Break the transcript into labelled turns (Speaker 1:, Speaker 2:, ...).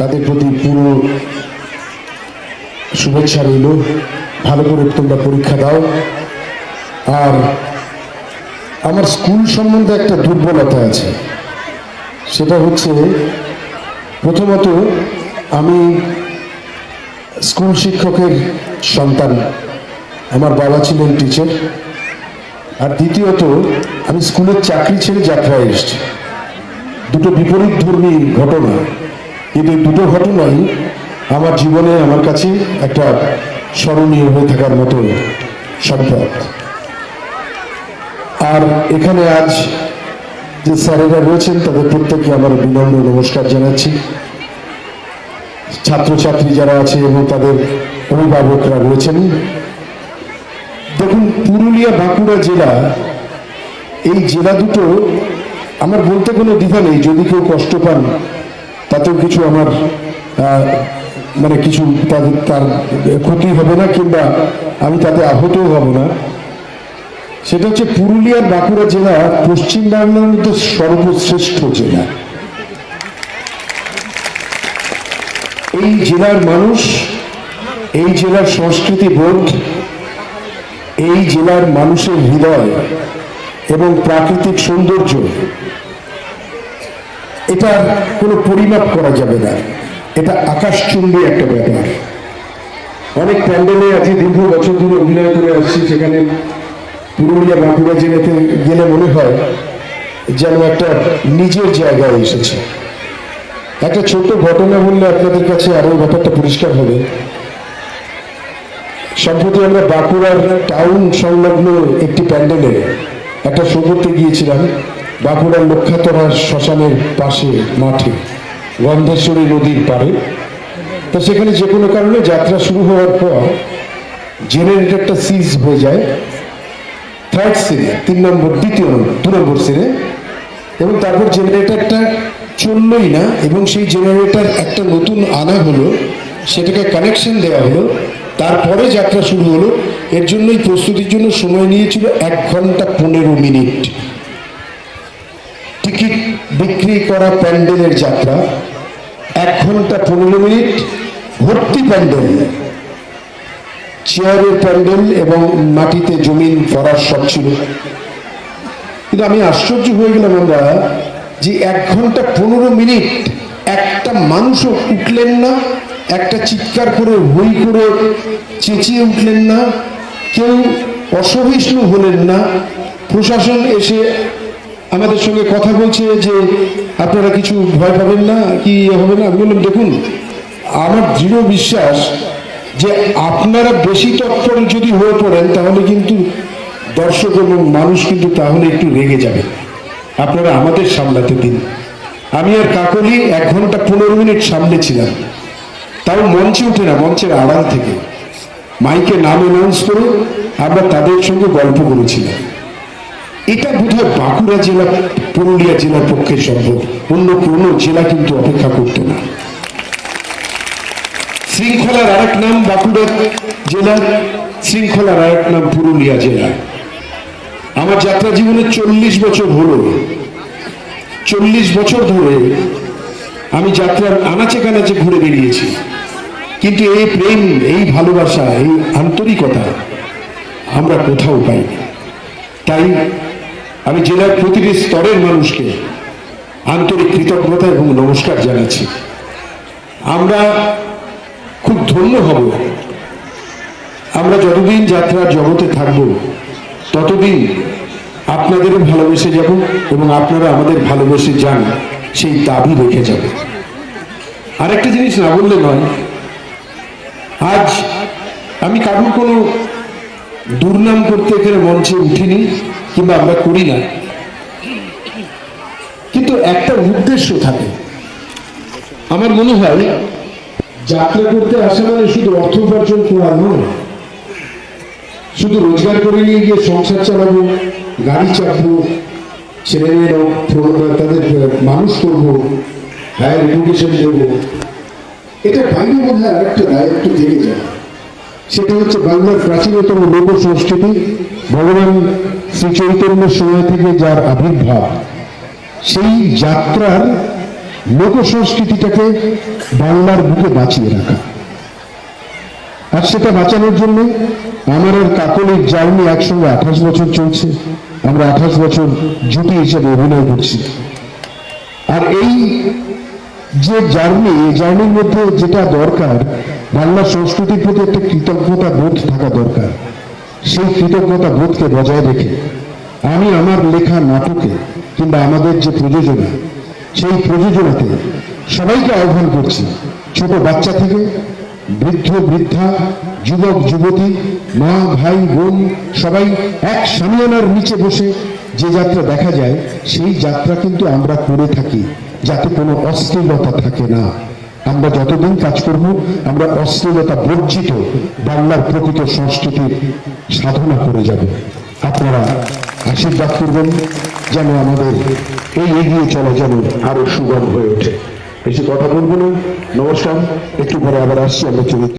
Speaker 1: তাদের প্রতি পুরো শুভেচ্ছা রইল। ভালো করে তোমরা পরীক্ষা দাও। আর আমার স্কুল সম্বন্ধে একটা দুর্বলতা আছে। সেটা হচ্ছে, প্রথমত আমি স্কুল শিক্ষকের সন্তান। আমার বাবা ছিলেন টিচার আর দ্বিতীয়ত, আমি স্কুলের চাকরি ছেড়ে যাত্রায় এসেছি। দুটো বিপরীত ধর্মী ঘটনা। কিন্তু দুটো ঘটনাই আমার জীবনে, আমার কাছে একটা স্মরণীয় হয়ে থাকার মতো সম্পদ আর এখানে আজ যে স্যারেরা রয়েছেন, তাদের প্রত্যেককে আমার বিনম্র নমস্কার জানাচ্ছি। ছাত্রছাত্রী যারা আছে এবং তাদের অভিভাবকরা রয়েছেন। দেখুন, পুরুলিয়া বাঁকুড়া জেলা, এই জেলা দুটো, আমার বলতে কোনো দ্বিধা নেই, যদি কেউ কষ্ট পান তাতেও কিছু আমার মানে কিছু তাদের তার ক্ষতি হবে না কিংবা আমি তাতে আহতও হব না। সেটা হচ্ছে পুরুলিয়ার বাঁকুড়া জেলা পশ্চিমবাংলার মধ্যে সর্বশ্রেষ্ঠ জেলা। এই জেলার মানুষ, এই জেলার সংস্কৃতি বোধ, এই জেলার মানুষের হৃদয় এবং প্রাকৃতিক সৌন্দর্য এটা কোনো পরিমাপ করা যাবে না। এটা আকাশ আকাশচুম্বী একটা ব্যাপার। অনেক প্যান্ডেলে আজকে দীর্ঘ বছর ধরে অভিনয় করে আসছি, সেখানে পুরুলিয়া বাঁকুড়া জেলাতে গেলে মনে হয় যেন একটা নিজের জায়গায় এসেছে। একটা ছোট ঘটনা বললে আপনাদের কাছে আরও ব্যাপারটা পরিষ্কার হবে। সম্প্রতি আমরা বাঁকুড়ার টাউন সংলগ্ন একটি প্যান্ডেলে একটা শো করতে গিয়েছিলাম। বাঁকুড়ার লক্ষাতরা শ্মশানের পাশে মাঠে গন্ধেশ্বরী নদীর পাড়ে। তো সেখানে যে কোনো কারণে যাত্রা শুরু হওয়ার পর জেনারেটরটা সিজ হয়ে যায়। থার্ড সিনে তিন নম্বর, দ্বিতীয় দু নম্বর সিনে এবং তারপর জেনারেটরটা চললই না, এবং সেই জেনারেটর একটা নতুন আনা হলো, সেটাকে কানেকশন দেওয়া হলো। তারপরে যাত্রা শুরু হলো। এর জন্যই প্রস্তুতির জন্য সময় নিয়েছিল এক ঘণ্টা পনেরো মিনিট। বিক্রি করা প্যান্ডেলের যাত্রা। এক ঘণ্টা পনেরো মিনিট ভর্তি প্যান্ডেল। চেয়ারের প্যান্ডেল এবং মাটিতে জমিন ভরার সব ছিল। কিন্তু আমি আশ্চর্য হয়ে গেলাম আমরা যে এক ঘণ্টা পনেরো মিনিট একটা মানুষও উঠলেন না, একটা চিৎকার করে, হই করে চেঁচিয়ে উঠলেন না, কেউ অসহিষ্ণু হলেন না। প্রশাসন এসে আমাদের সঙ্গে কথা বলছে যে আপনারা কিছু ভয় পাবেন না, কি ইয়ে হবে না? আমি বললাম, দেখুন, আমার দৃঢ় বিশ্বাস যে আপনারা বেশি তৎপর যদি হয়ে পড়েন, তাহলে কিন্তু দর্শক এবং মানুষ কিন্তু তাহলে একটু রেগে যাবে। আপনারা আমাদের সামলাতে দিন। আমি আর কাকলি এক ঘণ্টা পনেরো মিনিট সামলেছিলাম তাও মঞ্চে উঠে না, মঞ্চের আড়াল থেকে। মাইকে নাম অ্যানাউন্স করে আমরা তাদের সঙ্গে গল্প করেছিলাম। এটা বোধহয় বাঁকুড়া জেলা, পুরুলিয়া জেলার পক্ষে সম্ভব। অন্য কোনো জেলা কিন্তু অপেক্ষা করতো না। শৃঙ্খলার আরেক নাম বাঁকুড়া জেলা, শৃঙ্খলার আরেক নাম পুরুলিয়া জেলা। আমার যাত্রা জীবনে চল্লিশ বছর হলো। চল্লিশ বছর ধরে আমি যাত্রার আনাচে কানাচে ঘুরে বেরিয়েছি কিন্তু এই প্রেম, এই ভালোবাসা, এই আন্তরিকতা আমরা কোথাও পাইনি। তাই আমি জেলার প্রতিটি স্তরের মানুষকে আন্তরিক কৃতজ্ঞতা এবং নমস্কার জানাচ্ছি। আমরা খুব ধন্য হব। আমরা যতদিন যাত্রার জগতে থাকব, ততদিন আপনাদেরও ভালোবেসে যাব এবং আপনারা আমাদের ভালোবেসে যান, সেই দাবি রেখে যাবে। আরেকটা জিনিস না বললে নয়, আজ আমি কারুর কোনো দুর্নাম করতে এখানে মঞ্চে উঠিনি, কিংবা আমরা করি না। কিন্তু একটা উদ্দেশ্য থাকে। আমার মনে হয়, যাত্রা করতে আসা মানে শুধু অর্থ উপার্জন করা নয়। শুধু রোজগার করে নিয়ে গিয়ে সংসার চালাবো, গাড়ি চাপবো, ছেলে মেয়েরা তাদের মানুষ করব হায়ার এডুকেশন দেবো। এটা বাইরে বোধ হয় আরেকটা দায়িত্ব থেকে যায়। সেটা হচ্ছে বাংলার প্রাচীনতম লোক সংস্কৃতি, ভগবান শ্রী চৈতন্যের সময় থেকে যার আবির্ভাব। সেই যাত্রার লোক সংস্কৃতিটাকে বাংলার বুকে বাঁচিয়ে রাখা। আর সেটা বাঁচানোর জন্য আমার আর কাকলির জার্নি একসঙ্গে আঠাশ বছর চলছে। আমরা আঠাশ বছর জুটি হিসেবে অভিনয় করছি। আর এই যে জার্নি, এই জার্নির মধ্যে যেটা দরকার, বাংলা সংস্কৃতির প্রতি একটা কৃতজ্ঞতা বোধ থাকা দরকার। সেই কৃতজ্ঞতা বোধকে বজায় রেখে আমি আমার লেখা নাটকে কিংবা আমাদের যে প্রযোজনা, সেই প্রযোজনাতে সবাইকে আহ্বান করছি, ছোট বাচ্চা থেকে বৃদ্ধ, বৃদ্ধা, যুবক, যুবতী, মা, ভাই, বোন, সবাই এক সামিয়ানার নিচে বসে যে যাত্রা দেখা যায়, সেই যাত্রা কিন্তু আমরা করে থাকি, যাতে কোনো অশ্লীলতা থাকে না। আমরা যতদিন কাজ করব, আমরা অশ্লীলতা বর্জিত বাংলার প্রকৃত সংস্কৃতির সাধনা করে যাব। আপনারা আশীর্বাদ করবেন, যেন আমাদের এই এগিয়ে চলা যেন আরও সুগম হয়ে ওঠে। বেশি কথা বলব না। নমস্কার। একটু পরে আবার আসছি, আমরা চরিত্র